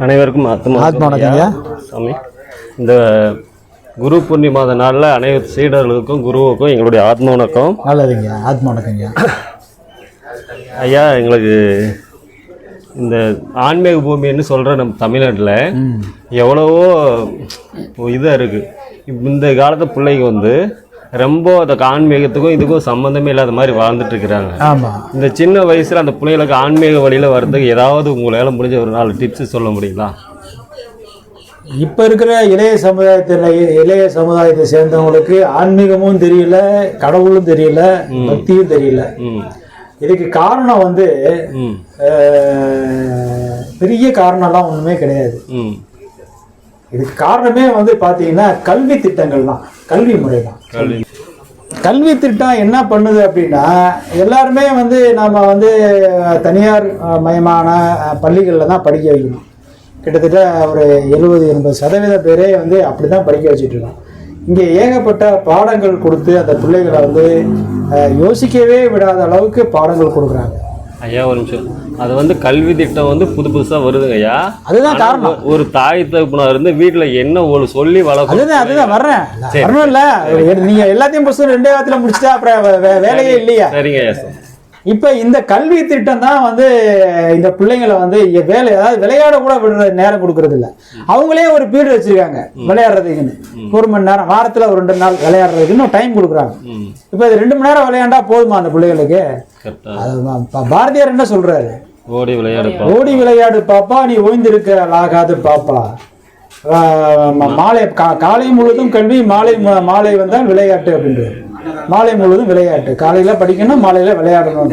அனைவருக்கும் ஆத்மா. சாமி. இந்த குரு பூர்ணிமாத நாளில் அனைத்து சீடர்களுக்கும் குருவுக்கும் எங்களுடைய ஆத்ம வணக்கம். நல்லதுங்க. ஆத்மா வணக்கங்க. ஐயா எங்களுக்கு இந்த ஆன்மீக பூமின்னு சொல்கிற நம்ம தமிழ்நாட்டில் எவ்வளவோ இதாக இருக்குது இந்த காலத்து பிள்ளைங்க வந்து ரொம்ப அந்த ஆன்மீகத்துக்கும் இதுக்கும் சம்மந்தமே இல்லாத மாதிரி வாழ்ந்துட்டு இருக்கிறாங்க. ஆமாம் இந்த சின்ன வயசில் அந்த பிள்ளைகளுக்கு ஆன்மீக வழியில் வர்றதுக்கு ஏதாவது உங்களால் முடிஞ்ச ஒரு நாலு டிப்ஸ் சொல்ல முடியுங்களா? இப்போ இருக்கிற இளைய சமுதாயத்தில் இளைய சமுதாயத்தை சேர்ந்தவங்களுக்கு ஆன்மீகமும் தெரியல கடவுளும் தெரியல பக்தியும் தெரியல. ம். இதுக்கு காரணம் வந்து பெரிய காரணம்லாம் ஒன்றுமே கிடையாது. ம். இதுக்கு காரணமே வந்து பார்த்தீங்கன்னா கல்வி திட்டங்கள் தான் கல்வி முறை தான் கல்வி கல்வி திட்டம் என்ன பண்ணுது அப்படின்னா எல்லாருமே வந்து நம்ம வந்து தனியார் மயமான பள்ளிகளில் தான் படிக்க வைக்கணும். கிட்டத்தட்ட ஒரு எழுபது எண்பது சதவீத பேரே வந்து அப்படி தான் படிக்க வச்சுட்டு இருக்கோம். இங்கே ஏகப்பட்ட பாடங்கள் கொடுத்து அந்த பிள்ளைகளை வந்து யோசிக்கவே விடாத அளவுக்கு பாடங்கள் கொடுக்குறாங்க. ஐயா ஒரு நிமிஷம். அது வந்து கல்வி திட்டம் வந்து புது புதுசா வருதுங்க ஐயா. அதுதான் காரணம். ஒரு தாய் தகப்பனா இருந்து வீட்டுல என்ன ஒரு சொல்லி வளர்க்கணும் அதுதான் அதுதான் வர்றேன். வரணும் இல்ல நீங்க எல்லாத்தையும் ரெண்டே வாரத்துல முடிச்சுட்டா அப்புறம் வேலையே இல்லையா. சரிங்க ஐயா சார். இப்ப இந்த கல்வி திட்டம் தான் வந்து இந்த பிள்ளைங்களை வந்து வேலை அதாவது விளையாட கூட விடுற நேரம் கொடுக்கறது இல்ல. அவங்களே ஒரு பீரியட் வச்சிருக்காங்க விளையாடுறதுக்குன்னு. ஒரு மணி நேரம் வாரத்துல ஒரு ரெண்டு நாள் விளையாடுறதுக்குன்னு டைம் கொடுக்குறாங்க. இப்ப இது ரெண்டு மணி நேரம் விளையாண்டா போதுமா அந்த பிள்ளைகளுக்கு? பாரதியார் என்ன சொல்றாரு? ஓடி விளையாடுப்பா ஓடி விளையாடு பாப்பா நீ ஓய்ந்திருக்க ஆகாது பாப்பா. மாலை காலை முழுவதும் கல்வி மாலை மாலை வந்தால் விளையாட்டு அப்படின்றது மாலை முழுவதும் விளையாட்டு. காலையில் படிக்கணும் மாலையில் விளையாடணும்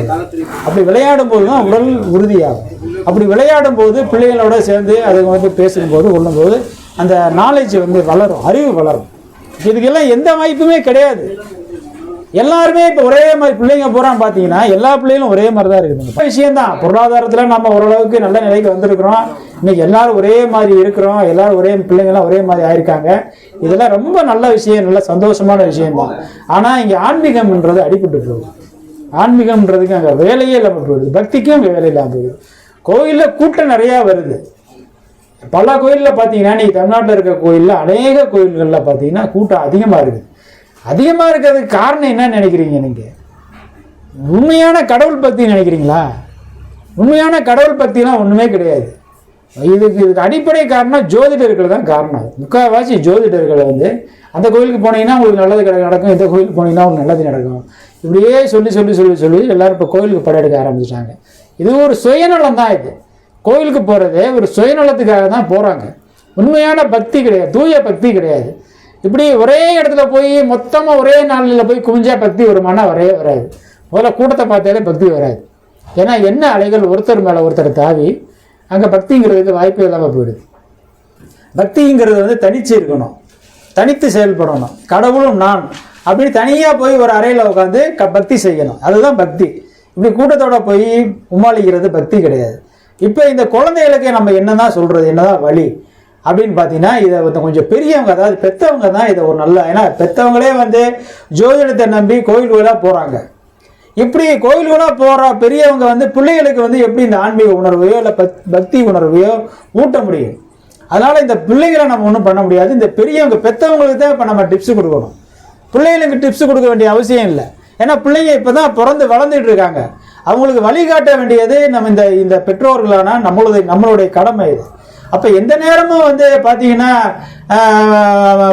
அப்படி விளையாடும் போது தான் உடல் உறுதியாகும். அப்படி விளையாடும் போது பிள்ளைகளோட சேர்ந்து அதுங்க வந்து பேசும்போது கொள்ளும்போது அந்த நாலேஜ் வந்து வளரும் அறிவு வளரும். இதுக்கெல்லாம் எந்த வாய்ப்புமே கிடையாது. எல்லாருமே இப்போ ஒரே மாதிரி பிள்ளைங்க போகிறான் பார்த்தீங்கன்னா எல்லா பிள்ளைகளும் ஒரே மாதிரி தான் இருக்குதுங்க. விஷயம் தான் பொருளாதாரத்தில் நம்ம ஓரளவுக்கு நல்ல நிலைக்கு வந்திருக்கிறோம். இன்னைக்கு எல்லாரும் ஒரே மாதிரி இருக்கிறோம். எல்லாரும் ஒரே பிள்ளைங்கெல்லாம் ஒரே மாதிரி ஆயிருக்காங்க. இதெல்லாம் ரொம்ப நல்ல விஷயம் நல்ல சந்தோஷமான விஷயம் தான் ஆனால் இங்கே ஆன்மீகம்ன்றது அடிபட்டு போகுது. ஆன்மீகம்ன்றதுக்கு அங்கே வேலையே இல்லாமல் போயிடுது பக்திக்கும் அங்கே வேலை இல்லாமல் போயிடுது கோயிலில் கூட்டம் நிறையா வருது. பல கோயிலில் பார்த்தீங்கன்னா நீ தமிழ்நாட்டில் இருக்க கோயிலில் அநேக கோயில்களில் பார்த்தீங்கன்னா கூட்டம் அதிகமாக இருக்குது. அதிகமாக இருக்கிறதுக்கு காரணம் என்ன நினைக்கிறீங்க நீங்கள் உண்மையான கடவுள் பக்தி நினைக்கிறீங்களா? உண்மையான கடவுள் பக்திலாம் ஒன்றுமே கிடையாது. இதுக்கு இதுக்கு அடிப்படை காரணம் ஜோதிடர்கள் தான் காரணம். முக்கால்வாசி ஜோதிடர்கள் வந்து அந்த கோயிலுக்கு போனீங்கன்னா உங்களுக்கு நல்லது கிடை நடக்கும். இந்த கோயிலுக்கு போனீங்கன்னா உங்களுக்கு நல்லது நடக்கும். இப்படியே சொல்லி சொல்லி சொல்லி சொல்லி எல்லாரும் இப்போ கோயிலுக்கு படையெடுக்க ஆரம்பிச்சிட்டாங்க. இது ஒரு சுயநலம் தான் இது. கோயிலுக்கு போகிறதே ஒரு சுயநலத்துக்காக தான் போகிறாங்க உண்மையான பக்தி கிடையாது. தூய பக்தி கிடையாது. இப்படி ஒரே இடத்துல போய் மொத்தமாக ஒரே நாளில் போய் குவிஞ்சா பக்தி வருமானா வரவே வராது. முதல்ல கூட்டத்தை பார்த்தாலே பக்தி வராது. ஏன்னா என்ன அலைகள் ஒருத்தர் மேலே ஒருத்தர் தாவி அங்கே பக்திங்கிறதுக்கு வாய்ப்பே இல்லாமல் போயிடுது. பக்திங்கிறது வந்து தனிச்சு இருக்கணும். தனித்து செயல்படணும். கடவுளும் நான். அப்படி தனியாக போய் ஒரு அறையில் உட்காந்து க பக்தி செய்யணும். அதுதான் பக்தி. இப்படி கூட்டத்தோட போய் உமாளிக்கிறது பக்தி கிடையாது. இப்போ இந்த குழந்தைகளுக்கு நம்ம என்ன தான் சொல்கிறது என்ன என்னதான் வழி? அப்படின்னு பார்த்தீங்கன்னா இதை வந்து கொஞ்சம் பெரியவங்க அதாவது பெற்றவங்க தான் இதை ஒரு நல்ல ஏன்னா பெற்றவங்களே வந்து ஜோதிடத்தை நம்பி கோயில்களாக போகிறாங்க இப்படி கோயில்களாக போகிற பெரியவங்க வந்து பிள்ளைகளுக்கு வந்து எப்படி இந்த ஆன்மீக உணர்வையோ இல்லை பக்தி உணர்வையோ ஊட்ட முடியும்? அதனால இந்த பிள்ளைகளை நம்ம ஒன்றும் பண்ண முடியாது. இந்த பெரியவங்க பெத்தவங்களுக்கு தான் இப்போ நம்ம டிப்ஸ் கொடுக்கணும். பிள்ளைகளுக்கு டிப்ஸ் கொடுக்க வேண்டிய அவசியம் இல்லை. ஏன்னா பிள்ளைங்க இப்போ தான் பிறந்து வளர்ந்துட்டு இருக்காங்க. அவங்களுக்கு வழிகாட்ட வேண்டியது நம்ம இந்த இந்த பெற்றோர்களான நம்மளுடைய நம்மளுடைய கடமை இது. அப்போ எந்த நேரமும் வந்து பார்த்தீங்கன்னா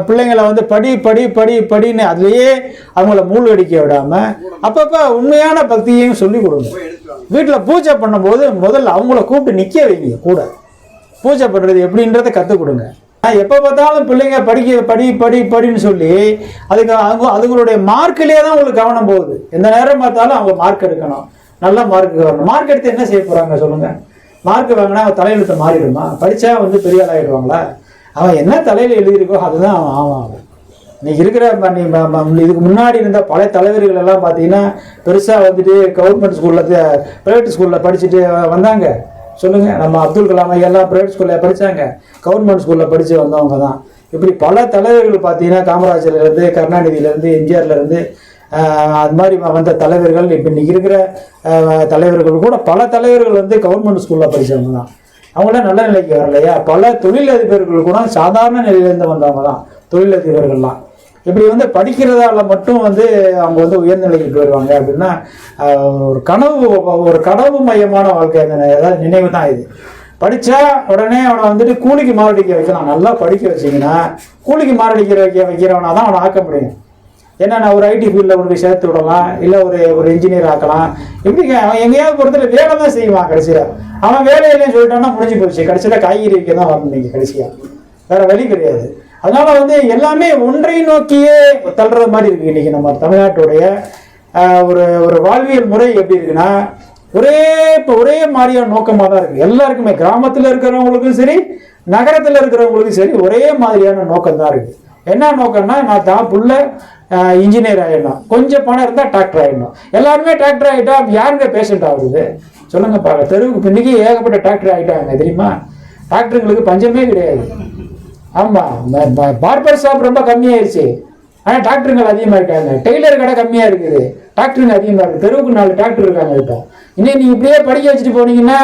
பிள்ளைங்களை வந்து படி படி படி படின்னு அதுலேயே அவங்கள மூழ்கடிக்க விடாமல் அப்பப்போ உண்மையான பக்தியையும் சொல்லி கொடுங்க. வீட்டில் பூஜை பண்ணும்போது முதல்ல அவங்கள கூப்பிட்டு நிற்க வைங்க கூட. பூஜை பண்ணுறது எப்படின்றத கற்றுக் கொடுங்க. எப்போ பார்த்தாலும் பிள்ளைங்க படிக்க படி படி படின்னு சொல்லி அதுக்கு அவங்க அதுங்களுடைய மார்க்கிலே தான் உங்களுக்கு கவனம் போகுது. எந்த நேரம் பார்த்தாலும் அவங்க மார்க் எடுக்கணும். நல்ல மார்க் வரணும் மார்க் எடுத்து என்ன செய்ய போகிறாங்க சொல்லுங்கள் மார்க் வாங்கினா அவன் தலையெழுத்து மாறிடுமா? படித்தா வந்து பெரிய ஆளாகிடுவாங்களா அவன் என்ன தலையில் எழுதியிருக்கோ அதுதான் அவன் ஆவான் இன்னைக்கு இருக்கிற நீ இதுக்கு முன்னாடி இருந்த பழைய தலைவர்கள் எல்லாம் பார்த்தீங்கன்னா பெருசாக வந்துட்டு கவர்மெண்ட் ஸ்கூலில் ப்ரைவேட் ஸ்கூலில் படிச்சுட்டு வந்தாங்க. சொல்லுங்கள் நம்ம அப்துல் கலாம் எல்லாம் ப்ரைவேட் ஸ்கூலில் படிச்சாங்க. கவர்மெண்ட் ஸ்கூலில் படித்து வந்தவங்க தான் இப்படி பல தலைவர்கள் பார்த்தீங்கன்னா காமராஜர்லேருந்து கருணாநிதியிலேருந்து எம்ஜிஆர்லேருந்து அது மாதிரி வந்த தலைவர்கள் இப்போ இன்றைக்கி இருக்கிற தலைவர்கள் கூட பல தலைவர்கள் வந்து கவர்மெண்ட் ஸ்கூலில் படித்தவங்க தான். அவங்களாம் நல்ல நிலைக்கு வரலையா? பல தொழிலதிபர்கள் கூட சாதாரண நிலையிலேருந்து வந்தவங்க தான் தொழிலதிபர்கள்லாம். இப்படி வந்து படிக்கிறதால மட்டும் வந்து அவங்க வந்து உயர்நிலைக்கு போயிடுவாங்க அப்படின்னா ஒரு கனவு ஒரு கனவு மையமான வாழ்க்கை அந்த நினைவு தான் இது. படித்தா உடனே அவனை வந்துட்டு கூலிக்கு மாரடிக்க வைக்கலாம். நல்லா படிக்க வச்சிங்கன்னா கூலிக்கு மாரடிக்க வைக்க வைக்கிறவனா தான் அவனை ஆக்க முடியும். ஏன்னா நான் ஒரு ஐடி ஃபீல்டில் கொண்டு போய் சேர்த்து விடலாம் இல்லை ஒரு ஒரு இன்ஜினியர் ஆக்கலாம். எப்படிங்க அவன் எங்கேயாவது பொறுத்தல வேலை தான் செய்வான் கடைசியில். அவன் வேலை சொல்லிட்டான்னா முடிஞ்சு போச்சு. கடைசியில் காய்கறி வைக்க தான் வரணும் நீங்கள் கடைசியாக வேற வழி கிடையாது. அதனால வந்து எல்லாமே ஒன்றை நோக்கியே தள்ளுறது மாதிரி இருக்கு இன்னைக்கு நம்ம தமிழ்நாட்டுடைய ஒரு ஒரு வாழ்வியல் முறை எப்படி இருக்குன்னா ஒரே இப்போ ஒரே மாதிரியான நோக்கமாக தான் இருக்குது எல்லாருக்குமே கிராமத்தில் இருக்கிறவங்களுக்கும் சரி நகரத்தில் இருக்கிறவங்களுக்கும் சரி ஒரே மாதிரியான நோக்கம் தான் இருக்குது என்ன நோக்கம்னா நான் தான் புள்ள இன்ஜினியர் ஆகிடணும் கொஞ்சம் பணம் இருந்தால் டாக்டர் ஆகிடணும் எல்லாருமே டாக்டர் ஆகிட்டா யாருங்க பேஷண்ட் ஆகுது சொல்லுங்க பாருங்க. தெருவுக்கு இன்னைக்கு ஏகப்பட்ட டாக்டர் ஆகிட்டாங்க தெரியுமா? டாக்டருங்களுக்கு பஞ்சமே கிடையாது. ஆமாம் பார்பர் ஷாப் ரொம்ப கம்மியாயிருச்சு. ஆனால் டாக்டருங்கள் அதிகமாகிட்டாங்க டெய்லர் கடை கம்மியாக இருக்குது. டாக்டருங்க அதிகமாக இருக்குது தெருவுக்கு நாலு டாக்டர் இருக்காங்க இப்போ. இன்னும் நீங்கள் இப்படியே படிக்க வச்சுட்டு போனீங்கன்னா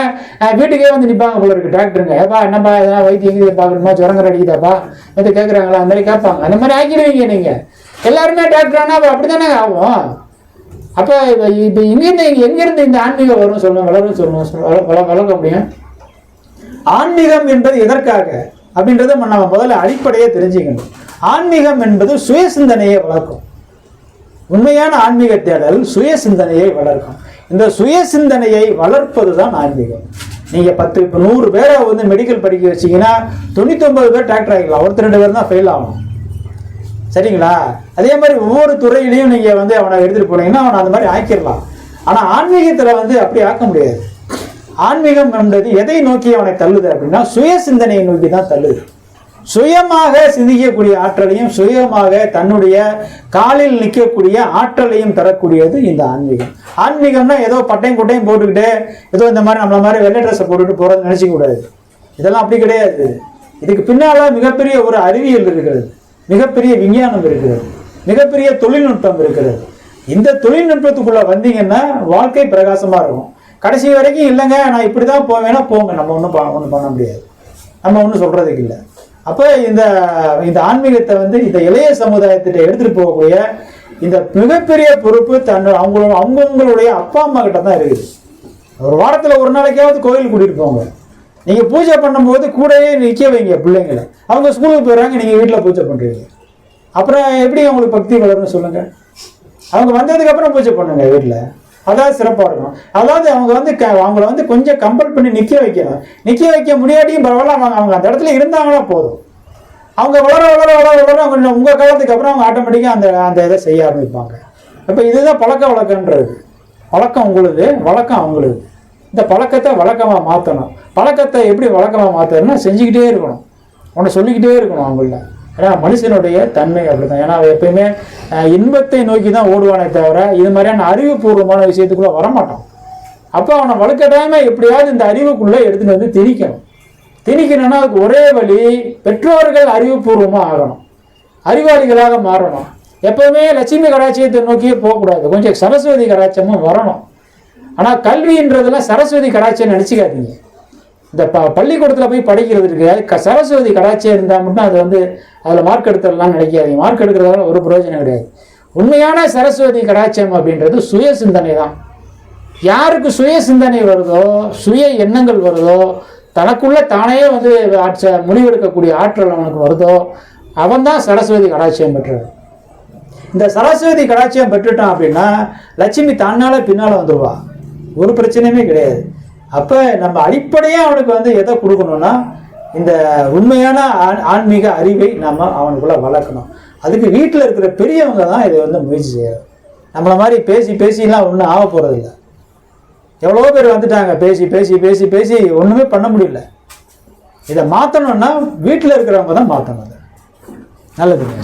வீட்டுக்கே வந்து நிற்பாங்க போல இருக்கு டாக்டருங்க ஏப்பா என்னப்பா எதனா வைத்தியம் எங்கே பார்க்கணுமா ஜுரங்கர் அடிக்குதாப்பா வந்து கேட்குறாங்களா அந்த மாதிரி கேட்பாங்க. அந்த மாதிரி ஆக்கிடுவீங்க நீங்கள் எல்லாருமே டாக்டர் ஆனால் அப்போ அப்படி தானே ஆகும்? அப்போ இப்போ இப்போ இங்கேருந்து எங்கேருந்து இந்த ஆன்மீகம் வரும் சொல்லணும் வளரும் சொல்லணும் வள- வளர்க்க முடியும்? ஆன்மீகம் என்பது எதற்காக? அப்படின்றத நம்ம முதல்ல அடிப்படையே தெரிஞ்சுக்கணும். ஆன்மீகம் என்பது சுய சிந்தனையை வளர்க்கும். உண்மையான ஆன்மீக தேடல் சுய சிந்தனையை வளர்க்கும். இந்த சுய சிந்தனையை வளர்ப்பது தான் ஆன்மீகம். நீங்க பத்து இப்போ நூறு பேரை வந்து மெடிக்கல் படிக்க வச்சீங்கன்னா தொண்ணூத்தொன்பது பேர் டாக்டர் ஆகிக்கலாம் ஒருத்தர் ரெண்டு பேர் தான் ஃபெயில் ஆகும் சரிங்களா? அதே மாதிரி ஒவ்வொரு துறையிலையும் நீங்க வந்து அவனை எடுத்துட்டு போனீங்கன்னா அவனை அந்த மாதிரி ஆக்கிடலாம். ஆனா ஆன்மீகத்துல வந்து அப்படி ஆக்க முடியாது. ஆன்மீகம் என்பது எதை நோக்கி அவனை தள்ளுது அப்படின்னா சுய சிந்தனையை நோக்கி தான் தள்ளுது. சுயமாக சிந்திக்கக்கூடிய ஆற்றலையும் சுயமாக தன்னுடைய காலில் நிற்கக்கூடிய ஆற்றலையும் தரக்கூடியது இந்த ஆன்மீகம். ஆன்மீகம்னா ஏதோ பட்டையும் குட்டையும் போட்டுக்கிட்டு ஏதோ இந்த மாதிரி நம்மள மாதிரி வெள்ளை ட்ரெஸ்ஸை போட்டுட்டு போறது நினைச்சிக்க கூடாது. இதெல்லாம் அப்படி கிடையாது. இதுக்கு பின்னால் மிகப்பெரிய ஒரு அறிவியல் இருக்கிறது. மிகப்பெரிய விஞ்ஞானம் இருக்கிறது. மிகப்பெரிய தொழில்நுட்பம் இருக்கிறது. இந்த தொழில்நுட்பத்துக்குள்ள வந்தீங்கன்னா வாழ்க்கை பிரகாசமாக இருக்கும். கடைசி வரைக்கும் இல்லைங்க நான் இப்படி தான் போவேன்னா போங்க. நம்ம ஒன்றும் ஒன்றும் பண்ண முடியாது. நம்ம ஒன்றும் சொல்கிறதுக்கு இல்லை. அப்போ இந்த இந்த ஆன்மீகத்தை வந்து இந்த இளைய சமுதாயத்திட்ட எடுத்துகிட்டு போகக்கூடிய இந்த மிகப்பெரிய பொறுப்பு தன் அவங்களோட அவங்கவுங்களுடைய அப்பா அம்மா கிட்ட தான் இருக்குது. ஒரு வாரத்தில் ஒரு நாளைக்காவது கோயில் கூட்டிகிட்டு போங்க. நீங்கள் பூஜை பண்ணும்போது கூடவே நிற்க வைங்க பிள்ளைங்களை. அவங்க ஸ்கூலுக்கு போயிடுறாங்க நீங்கள் வீட்டில் பூஜை பண்ணுறீங்க அப்புறம் எப்படி அவங்களுக்கு பக்தி வளரும்னு சொல்லுங்கள் அவங்க வந்ததுக்கப்புறம் பூஜை பண்ணுங்க வீட்டில் அதாவது சிறப்பாக இருக்கும். அதாவது அவங்க வந்து க அவங்கள வந்து கொஞ்சம் கம்பல் பண்ணி நிற்க வைக்கணும். நிற்க வைக்க முடியாட்டியும் பரவாயில்ல அவங்க அவங்க அந்த இடத்துல இருந்தாங்கன்னா போதும். அவங்க வளர வளர வளர வளர அவங்க உங்கள் காலத்துக்கு அப்புறம் அவங்க ஆட்டோமேட்டிக்காக அந்த அந்த இதை செய்ய ஆரம்பிப்பாங்க. அப்போ இதுதான் பழக்க வழக்கன்றது. வழக்கம் உங்களுது வழக்கம் அவங்களுது. இந்த பழக்கத்தை வழக்கமாக மாற்றணும் பழக்கத்தை எப்படி வழக்கமாக மாற்றணும்னா செஞ்சுக்கிட்டே இருக்கணும். ஒன்று சொல்லிக்கிட்டே இருக்கணும் அவங்கள ஆனால் மனுஷனுடைய தன்மை அப்படிதான். ஏன்னா அவன் எப்பயுமே இன்பத்தை நோக்கி தான் ஓடுவானே தவிர இது மாதிரியான அறிவுபூர்வமான விஷயத்துக்குள்ள வரமாட்டான். அப்போ அவனை வலுக்கட்டாயமா எப்படியாவது இந்த அறிவுக்குள்ளே எடுத்துகிட்டு வந்து திணிக்கணும். திணிக்கணும்னா அதுக்கு ஒரே வழி பெற்றோர்கள் அறிவுபூர்வமாக ஆகணும். அறிவாளிகளாக மாறணும். எப்பவுமே லட்சுமி கடாட்சியத்தை நோக்கியே போகக்கூடாது. கொஞ்சம் சரஸ்வதி கடாட்சமும் வரணும். ஆனால் கல்வின்றதெல்லாம் சரஸ்வதி கடாட்சியம் நினச்சிக்காதீங்க. இந்த ப பள்ளிக்கூடத்தில் போய் படிக்கிறதுக்கு க சரஸ்வதி கடாச்சியாக இருந்தால் மட்டும் அது வந்து அதில் மார்க் எடுத்துடலாம் நினைக்காது மார்க் எடுக்கிறதால ஒரு பிரயோஜனம் கிடையாது. உண்மையான சரஸ்வதி கடாட்சியம் அப்படின்றது சுய சிந்தனை தான். யாருக்கு சுய சிந்தனை வருதோ சுய எண்ணங்கள் வருதோ தனக்குள்ளே தானே வந்து ஆட்ச முடிவெடுக்கக்கூடிய ஆற்றல் அவனுக்கு வருதோ அவன் தான் சரஸ்வதி கடாட்சியம் பெற்றது இந்த சரஸ்வதி கடாட்சியம் பெற்றுட்டான் அப்படின்னா லட்சுமி தன்னால் பின்னால் வந்துடுவா ஒரு பிரச்சனையுமே கிடையாது. அப்போ நம்ம அடிப்படையாக அவனுக்கு வந்து எதை கொடுக்கணும்னா இந்த உண்மையான ஆன் ஆன்மீக அறிவை நம்ம அவனுக்குள்ளே வளர்க்கணும். அதுக்கு வீட்டில் இருக்கிற பெரியவங்க தான் இதை வந்து முயற்சி செய்யணும் நம்மளை மாதிரி பேசி பேசிலாம் ஒன்றும் ஆக போகிறதில்ல எவ்வளோ பேர் வந்துட்டாங்க பேசி பேசி பேசி பேசி ஒன்றுமே பண்ண முடியல. இதை மாற்றணும்னா வீட்டில் இருக்கிறவங்க தான் மாற்றணும் அதை. நல்லதுங்க